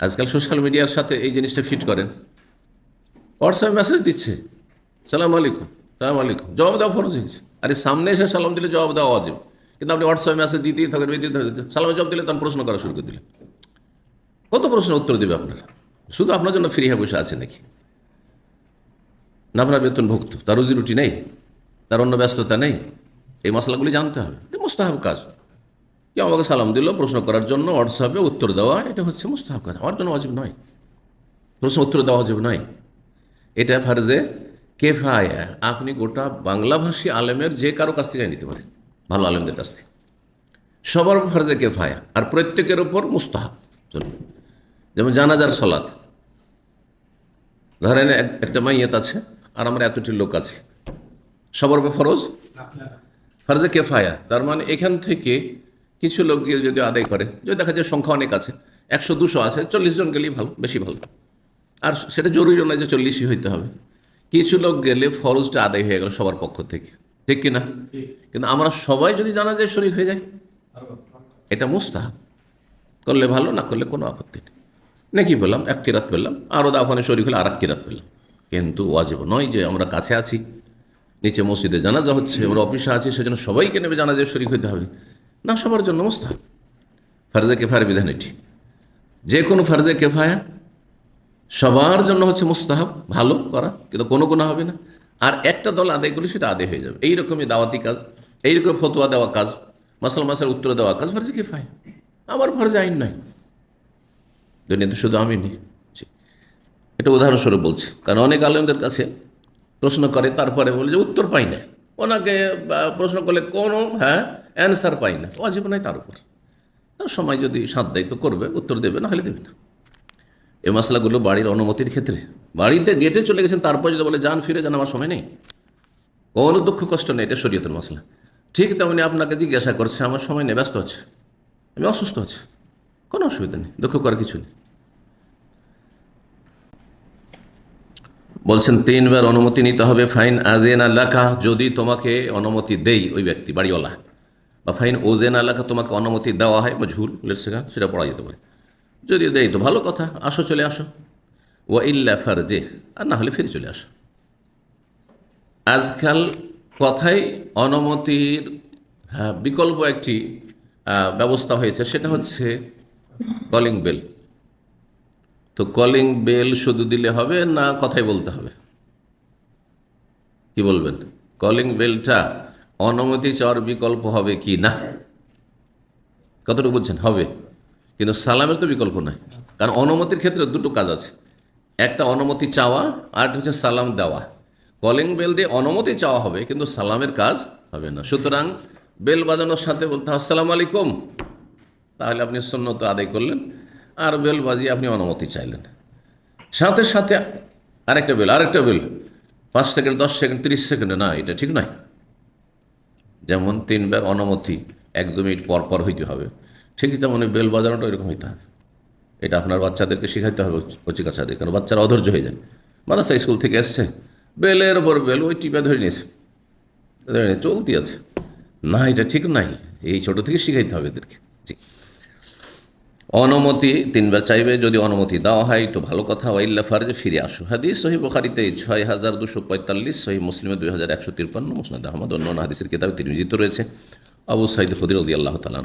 আজকাল সোশ্যাল মিডিয়ার সাথে এই জিনিসটা ফিট করেন। হোয়াটসঅ্যাপ মেসেজ দিচ্ছে। সালাম আলাইকুম সালাম আলাইকুম, জবাব দেওয়া ফরজ হয়েছে আরে সামনে এসে সালাম দিলে জবাব দেওয়া অজীব। কিন্তু আপনি হোয়াটসঅ্যাপ মেসেজ দিতেই থাকেন থাকেন সালামে জবাব দিলে তখন প্রশ্ন করা শুরু করে দিলেন। কত প্রশ্ন উত্তর দেবে আপনার? শুধু আপনার জন্য ফ্রি হয়ে বসে আছে নাকি? না, আপনার বেতনভুক্ত তার রুজি রুটি নেই, তার অন্য ব্যস্ততা নেই। এই মশলাগুলি জানতে হবে। মুস্তাহাব কাজ। কেউ আমাকে সালাম দিল প্রশ্ন করার জন্য হোয়াটসঅ্যাপে উত্তর দেওয়া এটা হচ্ছে মুস্তাহাব কাজ আমার জন্য অজীব নয়। প্রশ্ন উত্তর দেওয়া অজীব নয়। এটা ফার্জে কেফায়া। আপনি গোটা বাংলাভাষী আলেমের যে কারও কাছ থেকে নিতে পারেন। ভালো আলেমদের কাছ থেকে। সবার ফার্জে কেফায়া। আর প্রত্যেকের ওপর মুস্তাহাব। যেমন জানাজার সলাৎ ধরেন এক- একটা মাইয়াত আছে আর আমরা এতটি লোক আছে। সবার ফরজ? ফার্জে কেফায়া। তার মানে এখান থেকে কিছু লোক গিয়ে যদি আদায় করে, যদি দেখা যায় সংখ্যা অনেক আছে, একশো, দুশো আছে, চল্লিশ জন গেলেই ভালো, বেশি ভালো। আর সেটা জরুরি নয় যে চল্লিশই হইতে হবে। কিছু লোক গেলে ফরজটা আদায় হয়ে গেল সবার পক্ষ থেকে। ঠিক কিনা? কিন্তু আমরা সবাই যদি জানা যায় শরীর হয়ে যায় এটা মুস্তাহাব। করলে ভালো, না করলে কোনো আপত্তি নেই। নাকি বললাম এক কিরাত পেলাম আরও দাফানে শরীর হলে আর এক কিরাত পেলাম। কিন্তু ওয়াজিব নয় যে আমরা কাছে আছি, নিচে মসজিদে জানাজা হচ্ছে, আমরা অফিসে আছি, সেজন্য সবাইকে নেবে জানাজায় শরীর হইতে হবে। না সবার জন্য, মুস্তাহাব। ফার্জে কেফায়ের বিধান এটি। যে কোনো ফার্জে কেফায়া সবার জন্য হচ্ছে মুস্তাহাব, ভালো করা, কিন্তু কোনো গুণা হবে না। আর একটা দল আদায় করলে সেটা আদায় হয়ে যাবে। এইরকমই দাওয়াতি কাজ, এইরকম ফতোয়া দেওয়া কাজ, মাসাল মাসাল উত্তর দেওয়া কাজ ফার্জে কেফায়া। আমার ফার্জে আইন নাই। দুনিয়াতে শুধু আমি নেই। এটা উদাহরণস্বরূপ বলছি। কারণ অনেক আলেমদের কাছে প্রশ্ন করে, তারপরে বলে যে উত্তর পাই না। ওনাকে প্রশ্ন করলে কোনো হ্যাঁ অ্যান্সার পাই না। অজীব নাই তার উপর। সময় যদি সাত দেয় তো করবে, উত্তর দেবে না হলে দেবে না। এ মশলাগুলো বাড়ির অনুমতির ক্ষেত্রে। বাড়িতে গেটে চলে গেছেন, তারপর যদি বলে, যান, ফিরে যান, আমার সময় নেই। কোনো দুঃখ, কষ্ট নেই, এটা শরীয়তের মশলা। ঠিক তেমনি আপনাকে জিজ্ঞাসা করছে, আমার সময় নেই, ব্যস্ত আছে? আমি অসুস্থ আছি, কোনো অসুবিধা নেই, দুঃখ করার কিছু নেই। বলছেন তিনবার অনুমতি নিতে হবে ফাইন আজেন আল্লাকা যদি তোমাকে অনুমতি দেই ওই ব্যক্তি বাড়িওয়ালা। বা ফাইন ওজেন আল্লাকা তোমাকে অনুমতি দেওয়া হয় বা ঝুল লেসেগা সেটা পড়া যেতে পারে। যদি দেই তো ভালো কথা আসো চলে আসো। ও ইল্লা ফারজে আর না হলে ফিরে চলে আসো। আজকাল কথাই অনুমতির হ্যাঁ, বিকল্প একটি ব্যবস্থা হয়েছে সেটা হচ্ছে কলিং বেল তো কলিং বেল শুধু দিলে হবে না কথাই বলতে হবে? কি বলবেন? কলিং বেলটা অনুমতি চাওয়ার বিকল্প হবে কি না? কতটুকু বুঝছেন? হবে। কিন্তু সালামের তো বিকল্প নয় কারণ অনুমতির ক্ষেত্রে দুটো কাজ আছে। একটা অনুমতি চাওয়া, আর একটা হচ্ছে সালাম দেওয়া। কলিং বেল দিয়ে অনুমতি চাওয়া হবে, কিন্তু সালামের কাজ হবে না। সুতরাং বেল বাজানোর সাথে বলতে আসসালামু আলাইকুম। তাহলে আপনি সন্ন্যত আদায় করলেন। আর বেল বাজিয়ে আপনি অনুমতি চাইলেন। সাথে সাথে আরেকটা বেল আরেকটা বেল। পাঁচ সেকেন্ড, দশ সেকেন্ড, তিরিশ সেকেন্ডে, না, এটা ঠিক নয়। যেমন তিনবার অনুমতি, এক দু মিনিট পর পর হইতে হবে। ঠিকই তেমন বেল বাজানোটা এরকম হইতে হবে। এটা আপনার বাচ্চাদেরকে শেখাইতে হবে কচি কাছাদের কারণ বাচ্চারা অধৈর্য হয়ে যায়। মাদ্রাসা স্কুল থেকে এসছে, বেলের ওপর বেল, ওই টিপে ধরে নিয়েছে। ধরে নিয়ে, চলতি আছে। না, এটা ঠিক নাই। এই ছোট থেকে শিখাইতে হবে এদেরকে। জি। অনুমতি তিনবার চাইবে, যদি অনুমতি দেওয়া হয় তো ভালো কথা। ওয়াইল্লা ফারজে, ফিরে আসো। হাদিস সহি বখারিতে ছয় হাজার দুশো পঁয়তাল্লিশ সহি মুসলিমে দুই হাজার একশো তিরপান্ন, মুসনাদ আহমদ অন্য হাদিসের কিতাবে জিত রয়েছে। আবু সাইদ ফদির আল্লাহ তালান